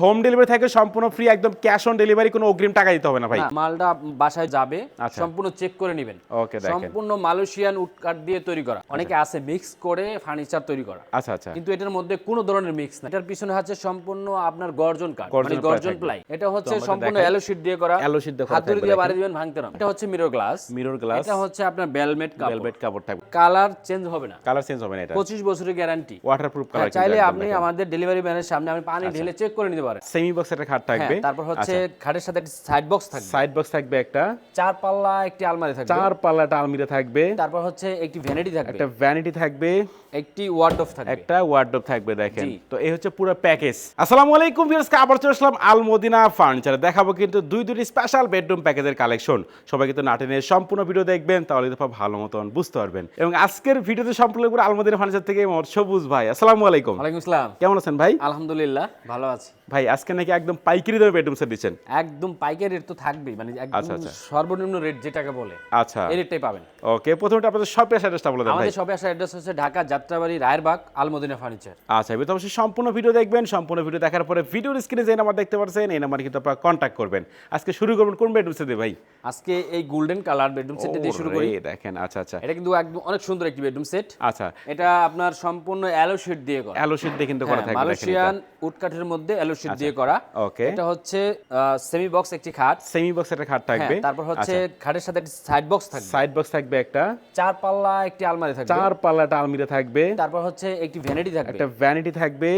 Home delivery থাকে সম্পূর্ণ free একদম ক্যাশ অন ডেলিভারি কোনো অগ্রিম টাকা দিতে হবে না ভাই। মালটা বাসায় যাবে আচ্ছা। সম্পূর্ণ চেক করে নেবেন। ওকে দেখেন। সম্পূর্ণ মালয়েশিয়ান উড কাঠ দিয়ে তৈরি করা। অনেকে আছে মিক্স করে ফার্নিচার তৈরি করা। আচ্ছা আচ্ছা। কিন্তু এটার মধ্যে কোনো ধরনের মিক্স না এটার পিছনে হচ্ছে সম্পূর্ণ আপনার গর্জন কাঠ মানে গর্জন প্লাই এটা হচ্ছে সম্পূর্ণ দেখাই। শীট দিয়ে করা। Yellow sheet দিয়ে করা হাত ধরে থাকবে দিয়ে বাড়ি দিবেন ভাঙতে না। এটা হচ্ছে মিরর গ্লাস মিরর গ্লাস এটা হচ্ছে আপনার বেলমেট কাপড়। ভেলভেট কাপড় থাকবে। কালার চেঞ্জ হবে না। কালার চেঞ্জ হবে না এটা। পঁচিশ বছরের গ্যারান্টি ওয়াটারপ্রুফ কালার চাইলে আপনি আমাদের ডেলিভারি ম্যানের সামনে আমি পানি ঢেলে চেক করে নিতে পারেন সেমি বক্স একটা খাট হ্যাঁ, থাকবে। তারপর হচ্ছে খাটের সাথে একটা সাইড বক্স থাকবে। সাইড বক্স থাকবে একটা। চার পাল্লা একটি আলমারি থাকবে। চার পাল্লাটা আলমিরা থাকবে। তারপর হচ্ছে একটি ভ্যানিটি থাকবে। একটা ভ্যানিটি থাকবে। একটি ওয়ার্ডরোব থাকবে। একটা ওয়ার্ডরোব থাকবে দেখেন। তো এই হচ্ছে পুরো প্যাকেজ আসসালামু আলাইকুম আবার চলে আসলাম আল মদিনা ফার্নিচার দেখাবো কিন্তু দুই দুটি স্পেশাল বেডরুম প্যাকেজের কালেকশন সবাই কিন্তু নাটিনের সম্পূর্ণ ভিডিও দেখবেন তাহলে তো ভালো মতন বুঝতে পারবেন। এবং আজকের ভিডিওতে সম্পূর্ণ করে আল মদিনা ফার্নিচার থেকে সবুজ ভাই। আসসালামু আলাইকুম। ওয়ালাইকুম আসসালাম। কেমন আছেন ভাই? আলহামদুলিল্লাহ ভালো আছি। ভাই আজকে নাকি একদম পাইকারি দামে বেডরুম সেট দিচ্ছেন। একদম পাইকারি রেট তো থাকবেই মানে আচ্ছা, একদম আচ্ছা। সর্বনিম্ন রেট যেটাকে বলে আচ্ছা। এই রেটটাই পাবেন। ওকে প্রথমে আপনাদের সব অ্যাড্রেসটা বলে দেন ভাই। আমাদের শপে আসার অ্যাড্রেস হচ্ছে ঢাকা যাত্রাবাড়ি রায়েরবাগ আলমদিনা ফার্নিচার আচ্ছা এবার অবশ্যই সম্পূর্ণ ভিডিও দেখবেন সম্পূর্ণ ভিডিও দেখার পরে ভিডিওর স্ক্রিনে যে নাম্বার দেখতে পাচ্ছেন এই নাম্বার কিন্তু আপনারা কন্ট্যাক্ট করবেন। আজকে শুরু করবেন কোন বেডরুম সেট দিয়ে ভাই? আজকে এই গোল্ডেন কালার বেডরুম সেট দিয়ে শুরু করি। দেখেন আচ্ছা আচ্ছা। এটা কিন্তু একদম অনেক সুন্দর একটি বেডরুম সেট আচ্ছা। এটা আপনার সম্পূর্ণ অ্যালো শিট দিয়ে করা। অ্যালো শিট দিয়ে কিন্তু করা থাকবে মালয়েশিয়ান উড কাঠের মধ্যে অ্যালো শিট দিয়ে করা। ওকে এটা হচ্ছে সেমি বক্স একটি খাট। সেমি বক্স একটা খাট হ্যাঁ, থাকবে। তারপর হচ্ছে খাটের সাথে একটি সাইড বক্স থাকবে। সাইড বক্স থাকবে একটা। চার পাল্লা একটি আলমারি থাকবে। চার পাল্লাটা আলমিরা থাকবে। তারপর হচ্ছে একটি ভ্যানিটি থাকবে। একটা ভ্যানিটি থাকবে।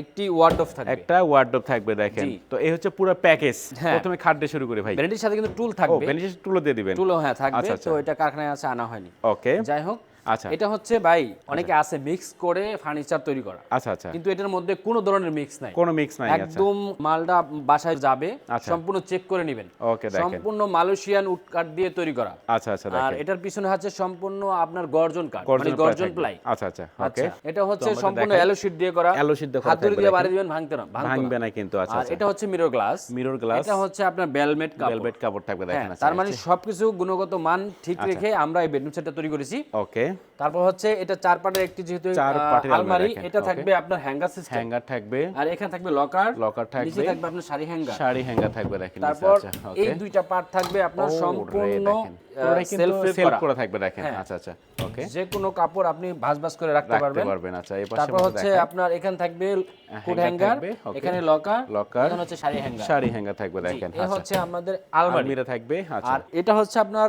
একটি ওয়ার্ডরোব থাকবে। একটা ওয়ার্ডরোব থাকবে দেখেন। তো এই হচ্ছে পুরো প্যাকেজ। প্রথমে খাট দিয়ে শুরু করি ভাই। ভ্যানিটির সাথে কিন্তু টুল থাকবে। ভ্যানিটি টুলো দিয়ে দিবেন। টুলও হ্যাঁ থাকবে। আচ্ছা, আচ্ছা। তো এটা কারখানায় আছে আনা হয়নি। ওকে যাই হোক। আচ্ছা। এটা হচ্ছে ভাই অনেকে আছে মিক্স করে ফার্নিচার তৈরি করা। আচ্ছা আচ্ছা। কিন্তু এটার মধ্যে কোনো ধরনের মিক্স নাই। কোনো মিক্স নাই আচ্ছা। একদম মালটা বাসায় যাবে আচ্ছা। সম্পূর্ণ চেক করে নেবেন। ওকে দেখেন। সম্পূর্ণ মালয়েশিয়ান উড কাঠ দিয়ে তৈরি করা। আচ্ছা আচ্ছা দেখেন। আর এটার পিছনে হচ্ছে সম্পূর্ণ আপনার গর্জন কাঠ মানে গর্জন প্লাই আচ্ছা আচ্ছা ওকে। আচ্ছা এটা হচ্ছে সম্পূর্ণ। অ্যালো শিট দিয়ে করা। Yellow sheet দিয়ে করা হাত দিয়ে বাড়ি দিবেন ভাঙতে না ভাঙবে না। কিন্তু আচ্ছা আর আচ্ছা। এটা হচ্ছে মিরর গ্লাস মিরর গ্লাস এটা হচ্ছে আপনার বেলমেট কাপড়। ভেলভেট কাপড় থাকবে হ্যাঁ দেখেন আচ্ছা তার মানে সবকিছু গুণগত মান ঠিক রেখে আমরা এই বেডরুম সেটটা তৈরি করেছি। ওকে। তারপর হচ্ছে এটা চার পাটের একটি যেহেতু আলমারি এটা থাকবে আপনার হ্যাঙ্গার সিস্টেম হ্যাঙ্গার থাকবে। আর এখানে থাকবে লকার। লকার থাকবে। নিচে থাকবে আপনার শাড়ি হ্যাঙ্গার। শাড়ি হ্যাঙ্গার থাকবে দেখেন তারপর আচ্ছা এই দুইটা পার্ট থাকবে আপনার সম্পূর্ণ সেলফ সেলফ করা। থাকবে দেখেন হ্যাঁ। আচ্ছা আচ্ছা ওকে যে কোনো কাপড় আপনি ভাঁজ ভাঁজ করে রাখতে রাখতে পারবেন। পারবেন আচ্ছা এই পাশে তারপর হচ্ছে আপনার এখানে থাকবে কোট হ্যাঙ্গার এখানে লকার লকার। এখানে হচ্ছে শাড়ি হ্যাঙ্গার। শাড়ি হ্যাঙ্গার থাকবে দেখেন আচ্ছা। হচ্ছে আমাদের আলমারি। থাকবে আচ্ছা। আর এটা হচ্ছে আপনার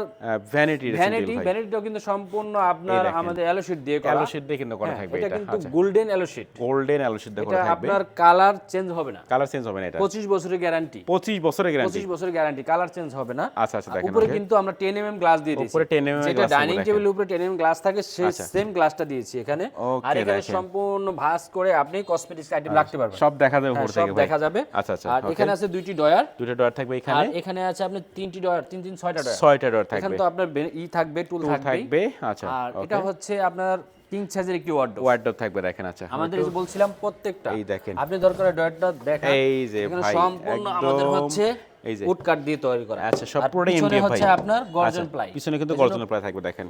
ভ্যানিটি ভ্যানিটি ভ্যানিটিটাও কিন্তু সম্পূর্ণ আপনার দেখেন। আমাদের অ্যালো শিট দিয়ে করা। অ্যালো শিট দিয়ে কিন্তু করা হ্যাঁ, থাকবে এটা কিন্তু আচ্ছা। Golden alloy sheet golden alloy sheet দিয়ে করা থাকবে। আপনার কালার চেঞ্জ হবে না। কালার চেঞ্জ হবে না এটা। পঁচিশ বছরের গ্যারান্টি 25 বছরের গ্যারান্টি পঁচিশ বছরের গ্যারান্টি কালার চেঞ্জ হবে না। আচ্ছা আচ্ছা দেখেন উপরে কিন্তু আমরা টেন এম এম গ্লাস দিয়ে দিয়েছি। উপরে 10 mm যেটা ডাইনিং টেবিলের উপরে টেন এম গ্লাস থাকে সেই আচ্ছা। সেম গ্লাসটা দিয়েছি এখানে। আর এখানে সম্পূর্ণ ভাঁজ করে আপনি কসমেটিক্স আইটেম রাখতে পারবেন। সব দেখা যাবে হ্যাঁ, উপর থেকে ভাই। দেখা যাবে। আচ্ছা আচ্ছা আর এখানে আছে দুইটি ডয়ার দুটো ডোর থাকবে আর এখানে। এখানে আছে আপনার তিনটি ডয়ার তিন তিন ছয়টা ডয়ার ছয়টা ডোর এখানে তো আপনার ই থাকবে টুল থাকবে। থাকবে আচ্ছা আর এটা হচ্ছে আপনার কিং সাইজের একটি ওয়ার্ড ওয়ার্ডরোব থাকবে দেখেন আচ্ছা। আমাদের যে বলছিলাম প্রত্যেকটা এই দেখেন। আপনি দরকার ডয়ারটা দেখেন। এই যে ভাই সম্পূর্ণ আমাদের হচ্ছে এই যে। উড কাঠ দিয়ে তৈরি করা। আচ্ছা সব পুরোটাই এমডিএফ ভাই হচ্ছে আপনার গর্জন আচ্ছা, প্লাই। পিছনে কিন্তু গর্জনের প্লাই থাকবে দেখেন।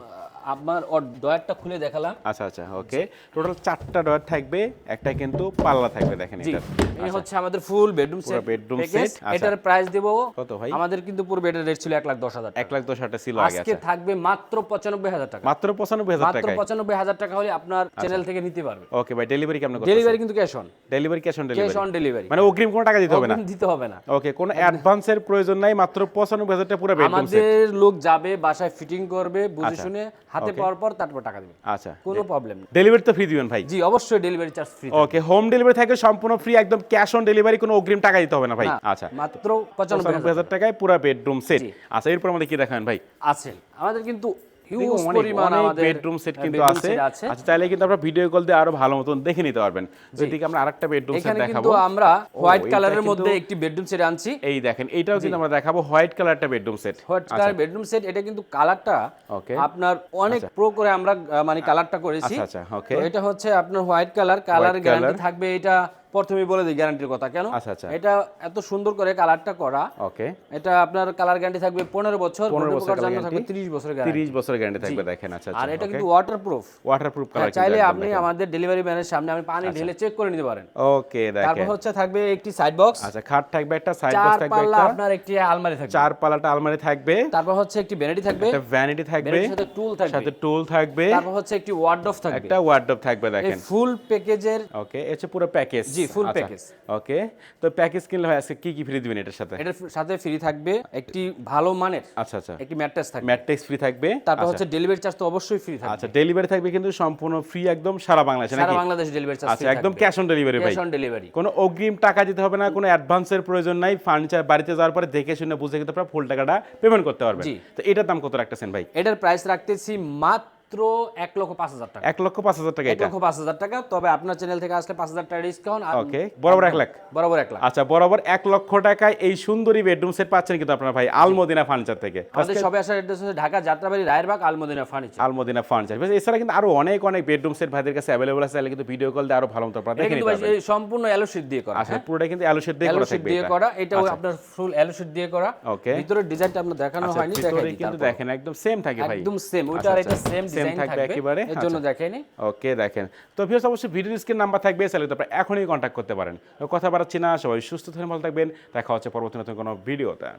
ওর ডয়ারটা খুলে দেখালাম। আচ্ছা আচ্ছা ওকে। টোটাল চারটা ডয়ার থাকবে একটা কিন্তু পাল্লা থাকবে দেখেন জি এটা এই হচ্ছে আমাদের ফুল বেডরুম সেট set, আচ্ছা। এটার প্রাইস দেব কত ভাই? আমাদের কিন্তু পুরো বেডের রেট ছিল এক লাখ দশ হাজার লাখ ছিল আগে আজকে আচ্ছা। থাকবে মাত্র পঁচানব্বই হাজার টাকা। মাত্র পঁচানব্বই হাজার মাত্র টাকায়। পঁচানব্বই হাজার টাকা হলে আপনার চ্যানেল থেকে নিতে পারবে। ওকে ভাই ডেলিভারি কেমন করতে ডেলিভারি কিন্তু cash on delivery cash on cash on delivery মানে অগ্রিম কোনো টাকা দিতে হবে না? দিতে হবে না। ওকে কোনো অ্যাডভান্সের প্রয়োজন নাই মাত্র পঁচানব্বই হাজার টাকা পুরো বেডরুম আমাদের লোক যাবে বাসায় ফিটিং করবে বুঝে শুনে হাতে পাওয়ার পর তারপর টাকা দেবে। আচ্ছা কোনো প্রবলেম নেই। ডেলিভারি তো ফ্রি দিবেন ভাই। জি অবশ্যই delivery charge free okay home delivery থাকে সম্পূর্ণ ফ্রি একদম ক্যাশ অন ডেলিভারি কোনো অগ্রিম টাকা দিতে হবে না ভাই। আচ্ছা। মাত্র পঁচানব্বই হাজার টাকায় পুরো বেডরুম সেট আচ্ছা এরপর আমাদের কি দেখাবেন ভাই? আছে। আমাদের কিন্তু হিউজ দেখুন, পরিমাণ আমাদের বেডরুম সেট কিন্তু আছে। আচ্ছা চাইলে কিন্তু আমরা ভিডিও কল দিয়ে আরও ভালো মতন দেখে নিতে পারবেন। যদি আমরা আরেকটা বেডরুম সেট দেখাবো। কিন্তু আমরা হোয়াইট এটা কালারের কিন্তু- মধ্যে একটি বেডরুম সেট আনছি। এই দেখেন এইটাও কিন্তু আমরা দেখাবো হোয়াইট কালারটা bedroom set white colour bedroom set এটা কিন্তু কালারটা ওকে আপনার অনেক প্রো করে আমরা মানে কালারটা করেছি। আচ্ছা আচ্ছা ওকে এটা হচ্ছে আপনার হোয়াইট কালার কালার গ্যারান্টি থাকবে এটা প্রথমেই বলে দিই গ্যারান্টির কথা কেন? আচ্ছা, আচ্ছা। এটা এত সুন্দর করে কালারটা করা। ওকে এটা আপনার কালার গ্যারান্টি থাকবে পনেরো বছর 15 পনেরো বছর। থাকবে তিরিশ বছর গ্যারান্টি 30 বছরের গ্যারান্টি থাকবে দেখেন আচ্ছা আর আচ্ছা এটা কিন্তু ওয়াটার প্রুফ ওয়াটারপ্রুফ কালার চাইলে আপনি আমাদের ডেলিভারি ম্যানের সামনে আমি পানি আচ্ছা। ঢেলে চেক করে নিতে পারেন। ওকে দেখেন। তারপর হচ্ছে থাকবে একটি সাইড বক্স আচ্ছা খাট থাকবে একটা সাইড বক্স থাকবে একটা। আপনার একটি আলমারি থাকবে। চার পাল্লাটা আলমারি থাকবে। তারপর হচ্ছে একটি ভ্যানিটি থাকবে। একটা ভ্যানিটি থাকবে। সাথে টুল থাকবে। সাথে টুল থাকবে। তারপর হচ্ছে একটি ওয়ার্ডরোব থাকবে। একটা ওয়ার্ডরোব থাকবে দেখেন। ফুল প্যাকেজের ওকে এটা পুরো প্যাকেজ জি, full package। ওকে তো প্যাকেজ কিনলে হয় আজকে কি কি ফ্রি দিবেন এটার সাথে? এটার সাথে ফ্রি থাকবে একটি ভালো মানের আচ্ছা আচ্ছা। একটি ম্যাট্রেস থাকবে। ম্যাট্রিক্স ফ্রি থাকবে? তারপর হচ্ছে ডেলিভারি চার্জ তো অবশ্যই ফ্রি থাকবে। আচ্ছা ডেলিভারি থাকবে কিন্তু সম্পূর্ণ ফ্রি একদম সারা বাংলাদেশে সারা বাংলাদেশ ডেলিভারি চার্জ আচ্ছা একদম ক্যাশ অন ডেলিভারি ভাই। ক্যাশ অন ডেলিভারি কোনো অগ্রিম টাকা দিতে হবে না কোনো অ্যাডভান্সের প্রয়োজন নাই ফার্নিচার বাড়িতে যাওয়ার পরে দেখে শুনে বুঝে কিন্তু আপনারা ফুল টাকাটা পেমেন্ট করতে পারবেন। তো এটার দাম কত রাখতেছেন ভাই? এটার প্রাইস রাখতেছি মাত্র এক লক্ষ পাঁচ হাজার টাকা। এক লক্ষ পাঁচ হাজার টাকা এক লক্ষ পাঁচ হাজার টাকা তবে আপনার চ্যানেল থেকে আসলে পাঁচ হাজার টাকা ডিসকাউন্ট ওকে বরাবর এক লাখ। বরাবর এক লাখ। আচ্ছা বরাবর এক লক্ষ টাকায় এই সুন্দরী বেডরুম সেট পাচ্ছেন কিন্তু আপনারা ভাই আলমদিনা ফার্নিচার থেকে। আমাদের সবে আসার অ্যাড্রেস হচ্ছে ঢাকা যাত্রাবাড়ি রায়েরবাগ আলমদিনা ফার্নিচার আলমদিনা ফার্নিচার এছাড়া কিন্তু আরও অনেক অনেক বেডরুম সেট ভাইদের কাছে অ্যাভেলেবল আছে তাহলে কিন্তু ভিডিও কল দিয়ে আরও ভালো মতো আপনারা দেখে নিতে পারবেন। সম্পূর্ণ অ্যালো শীট দিয়ে করা আচ্ছা পুরোটা কিন্তু অ্যালো দিয়ে করা থাকবে দিয়ে এটা। করা আচ্ছা। আপনার ফুল অ্যালো শীট দিয়ে করা। ওকে ভিতরের ডিজাইনটা আপনার দেখানো আচ্ছা, হয়নি কিন্তু দেখেন একদম সেম থাকে ভাই। একদম সেম ওইটা আচ্ছা, আর এটা আচ্ছা। সেম থাকবে একেবারে? এর জন্য দেখেনি। ওকে দেখেন। তো ভিউয়ার্স অবশ্যই ভিডিও স্ক্রিন নাম্বার থাকবে তাহলে তো এখনই কন্ট্যাক্ট করতে পারেন। কথা বাড়াচ্ছি না সবাই সুস্থ থাকেন ভালো থাকবেন। দেখা হচ্ছে পরবর্তী নতুন কোনো ভিডিওতে